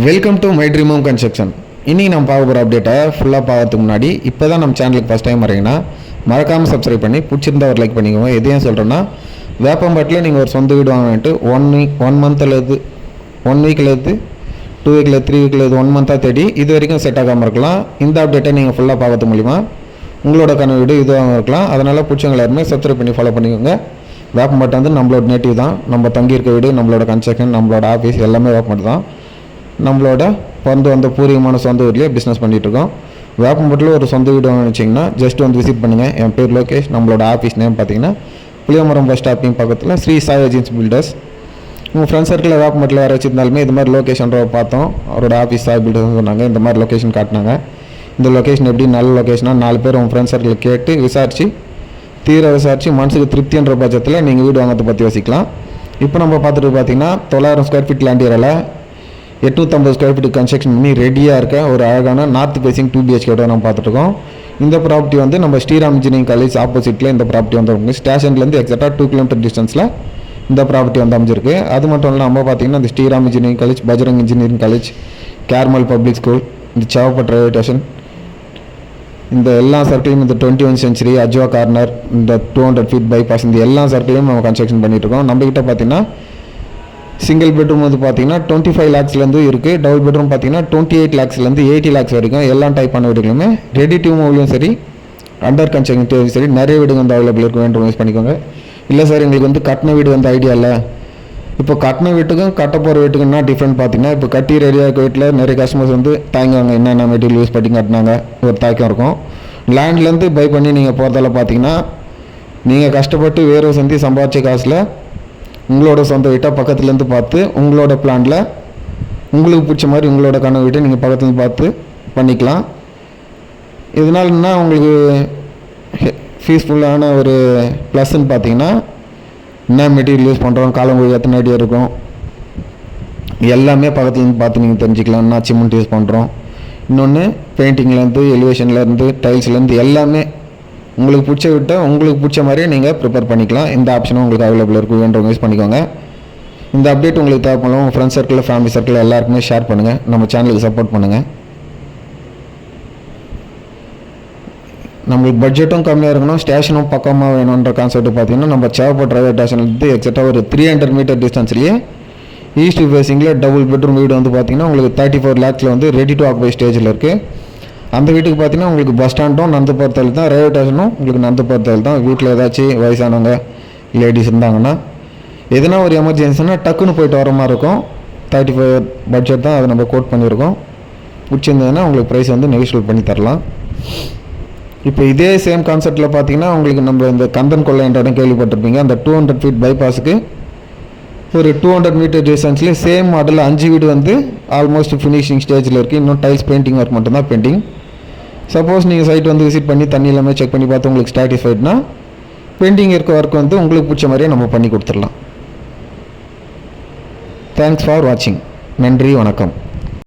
Welcome to my dream home construction இன்றைக்கி நம்ம பார்க்க போகிற அப்டேட்டை ஃபுல்லாக பார்க்கறதுக்கு முன்னாடி இப்போ தான் நம்ம சேனலுக்கு ஃபஸ்ட் டைம் வரீங்கன்னா மறக்காமல் சப்ஸ்கிரைப் பண்ணி பிடிச்சிருந்தா ஒரு லைக் பண்ணிக்கோங்க. எது ஏன் சொல்கிறேன்னா வேப்பம்பட்டில் நீங்கள் ஒரு சொந்த வீடு வாங்கிட்டு ஒன் வீக் ஒன் மந்த்லேருந்து ஒன் வீக்கில் டூ வீக்கில் த்ரீ வீக்கில் இது ஒன் மந்த்தாக தேடி இது வரைக்கும் செட் ஆகாமல் இருக்கலாம். இந்த அப்டேட்டை நீங்கள் ஃபுல்லாக பார்க்கறது மூலிமா உங்களோட கன வீடு இதுவாகவும் இருக்கலாம். அதனால் பிடிச்சவங்க எல்லாருமே சப்ஸ்கிரைப் பண்ணி ஃபாலோ பண்ணிக்கோங்க. வேப்பம்பட்டை வந்து நம்மளோட நேட்டிவ் தான். நம்ம தங்கியிருக்க வீடு நம்மளோட கன்ஸ்ட்ரக்ஷன் நம்மளோட ஆஃபீஸ் எல்லாமே வேப்பம்பட்டு தான். நம்மளோட பிறந்து வந்த பூர்வீகமான சொந்த வீட்லேயே பிஸ்னஸ் பண்ணிகிட்ருக்கோம் வேப்பம்பட்டில் ஒரு சொந்த வீடு நினச்சிங்கன்னா ஜஸ்ட் வந்து விசிட் பண்ணுங்கள் என் பேர் லோகேஷ். நம்மளோட ஆஃபீஸ் நேம் பார்த்தீங்கன்னா புளியமரம் பஸ் ஸ்டாப்பிங் பக்கத்தில் ஸ்ரீ சாய் ஏஜென்சி பில்டர்ஸ் உங்கள் ஃப்ரெண்ட்ஸ் சர்க்கிளில் வேப்பம்பட்டில் வேறு வச்சிருந்தாலுமே இது மாதிரி லொக்கேஷன் பார்த்தோம். அவரோட ஆஃபீஸ் சாய் பில்டர்ஸ் சொன்னாங்க. இந்த மாதிரி லொக்கேஷன் காட்டினாங்க. இந்த லொக்கேஷன் எப்படி நல்ல லொக்கேஷனாக நாலு பேர் உங்கள் ஃப்ரெண்ட்ஸ் சர்க்கிளில் கேட்டு விசாரித்து தீர விசாரித்து மனசுக்கு திருப்தின்ற பட்சத்தில் நீங்கள் வீடு வாங்கிறத பற்றி யோசிக்கலாம். இப்போ நம்ம பார்த்துட்டு பார்த்தீங்கன்னா தொள்ளாயிரம் ஸ்கொயர் ஃபீட் லேண்ட் ஏரியாவில் எட்நூற்றம்பது ஸ்கொயர் ஃபீட் கன்ஸ்ட்ரக்ஷன் பண்ணி ரெடியாக இருக்க ஒரு அழகான நார்த் ஃபேசிங் டூ பிஹெச்கேட நம்ம பார்த்துட்ருக்கோம். இந்த ப்ராப்பர்ட்டி வந்து நம்ம ஸ்ரீராம் இன்ஜினியரிங் காலேஜ் ஆப்போசிட்டில் இந்த ப்ராப்பர்ட்டி வந்து இருக்குது ஸ்டேஷன்லேருந்து எக்ஸாக்டாக டூ கிலோமீட்டர் டிஸ்டன்ஸில் இந்த ப்ராப்பர்ட்டி வந்து அமைஞ்சிருக்கு. அது மட்டும் இல்லாமல் பார்த்தீங்கன்னா இந்த Sriram engineering college Bajrang engineering college Carmel public school இந்த சேவப்பட் ரயில்வே ஸ்டேஷன் இந்த எல்லா சர்க்கிளையும் இந்த twenty one century Ajwa corner இந்த டூ ஹண்ட்ரட் ஃபீட் பைபாஸ் இந்த எல்லா சர்க்கிளையும் நம்ம கன்ஸ்ட்ரக்ஷன் பண்ணிட்டு இருக்கோம் நம்மக்கிட்ட பார்த்தீங்கன்னா சிங்கிள் பெட்ரூம் வந்து பார்த்தீங்கன்னா டுவெண்ட்டி ஃபைவ் லேக்ஸ்லேருந்து இருக்குது டபுள் பெட்ரூம் பார்த்தீங்கன்னா டுவெண்ட்டி எயிட் லேக்ஸ்லேருந்து எயிட்டி லேக்ஸ் வரைக்கும் எல்லா டைப்பான வீடுகளுமே. ரெடி டு சரி அண்டர் கன்ஸ்ட்ரக்ஷன் சரி நிறைய வீடுகள் வந்து அவைலபிள் இருக்கும் வேண்டும் யூஸ் பண்ணிக்கோங்க. இல்லை சார் எங்களுக்கு வந்து கட்டின வீடு வந்து ஐடியா இல்லை. இப்போ கட்டின வீட்டுக்கும் கட்ட போகிற வீட்டுக்கும் என்ன டிஃப்ரெண்ட் பார்த்தீங்கன்னா இப்போ கட்டி ரெடியாக இருக்க வீட்டில் நிறைய கஸ்டமர்ஸ் வந்து தாங்குவாங்க என்னென்ன மெட்டீரியல் யூஸ் பண்ணி கட்டினாங்க? ஒரு தாக்கம் இருக்கும். லேண்ட்லேருந்து பை பண்ணி நீங்கள் போகிறதால பார்த்தீங்கன்னா நீங்கள் கஷ்டப்பட்டு வேறு சந்தி சம்பாதிச்ச காசில் உங்களோட சொந்த வீட்டை பக்கத்துலேருந்து பார்த்து உங்களோட பிளானில் உங்களுக்கு பிடிச்ச மாதிரி உங்களோட கனவு வீட்டை நீங்கள் பக்கத்துலேருந்து பார்த்து பண்ணிக்கலாம். இதனாலன்னா என்ன உங்களுக்கு ஃபீஸ்ஃபுல்லான ஒரு ப்ளஸ்ன்னு பார்த்தீங்கன்னா என்ன மெட்டீரியல் யூஸ் பண்ணுறோம் காலங்குழி எத்தனை அடி இருக்கும் எல்லாமே பக்கத்துலேருந்து பார்த்து நீங்கள் தெரிஞ்சுக்கலாம். என்ன சிமெண்ட் யூஸ் பண்ணுறோம் இன்னொன்று பெயிண்டிங்லேருந்து எலிவேஷன்லேருந்து டைல்ஸ்லேருந்து எல்லாமே உங்களுக்கு பிடிச்ச விட்ட உங்களுக்கு பிடிச்ச மாதிரியே நீங்கள் ப்ரிப்பேர் பண்ணிக்கலாம். இந்த ஆப்ஷனும் உங்களுக்கு அவைலபிள் இருக்கும் வேண்டவங்க யூஸ் பண்ணிக்கோங்க. இந்த அப்டேட் உங்களுக்கு தேவைப்படும் உங்கள் ஃப்ரெண்ட்ஸ் சர்க்கிள் ஃபேமிலி சர்க்கிளில் எல்லாருக்குமே ஷேர் பண்ணுங்கள் நம்ம சேனலுக்கு சப்போர்ட் பண்ணுங்கள் நம்மளுக்கு பட்ஜெட்டும் கம்மியாக இருக்கணும். ஸ்டேஷனும் பக்கமாக வேணுன்ற கான்செப்ட் பார்த்தீங்கன்னா நம்ம சேவப்பட் ரயில்வே ஸ்டேஷன்லேருந்து எக்ஸாக்டாக ஒரு த்ரீ ஹண்ட்ரட் மீட்டர் டிஸ்டன்ஸ்லேயே ஈஸ்ட் ஃபேஸிங்கில் டபுள் பெட்ரூம் வீடு வந்து பார்த்தீங்கன்னா உங்களுக்கு தேர்ட்டி ஃபோர் லேக்ஸில் வந்து ரெடி டு ஆக்குபை ஸ்டேஜில் இருக்குது அந்த வீட்டுக்கு பார்த்தீங்கன்னா உங்களுக்கு பஸ் ஸ்டாண்டும் நந்து தான் ரயில்வே ஸ்டேஷனும் உங்களுக்கு நந்து தான். வீட்டில் ஏதாச்சும் வயசானவங்க லேடிஸ் இருந்தாங்கன்னா எதனா ஒரு எமர்ஜென்சினா டக்குன்னு போயிட்டு வர மாதிரி இருக்கும். தேர்ட்டி ஃபைவ் பட்ஜெட் தான் அதை நம்ம கோட் பண்ணியிருக்கோம். பிடிச்சிருந்ததுன்னா உங்களுக்கு ப்ரைஸ் வந்து நெகிஷியல் பண்ணி தரலாம். இப்போ இதே சேம் கான்செப்டில் பார்த்தீங்கன்னா உங்களுக்கு நம்ம இந்த கந்தன் கொள்ளை என்ற இடம் கேள்விப்பட்டிருப்பீங்க. அந்த டூ ஹண்ட்ரட் ஃபீட் பைபாஸுக்கு ஒரு டூ ஹண்ட்ரட் மீட்டர் டிஸ்டன்ஸ்லேயே சேம் மாடலில் அஞ்சு வீடு வந்து ஆல்மோஸ்ட் ஃபினிஷிங் ஸ்டேஜில் இருக்குது இன்னும் டைல்ஸ் பெயிண்டிங் ஒர்க் மட்டும்தான் பெயிண்டிங் சப்போஸ் நீங்கள் சைட் வந்து விசிட் பண்ணி தண்ணி எல்லாமே செக் பண்ணி பார்த்து உங்களுக்கு ஸ்டாட்டிஸ்ஃபைட்னா பெயிண்டிங் இருக்க ஒர்க் வந்து உங்களுக்கு பிடிச்ச மாதிரியே நம்ம பண்ணி கொடுத்துடலாம். தேங்க்ஸ் ஃபார் வாட்சிங் நன்றி வணக்கம்.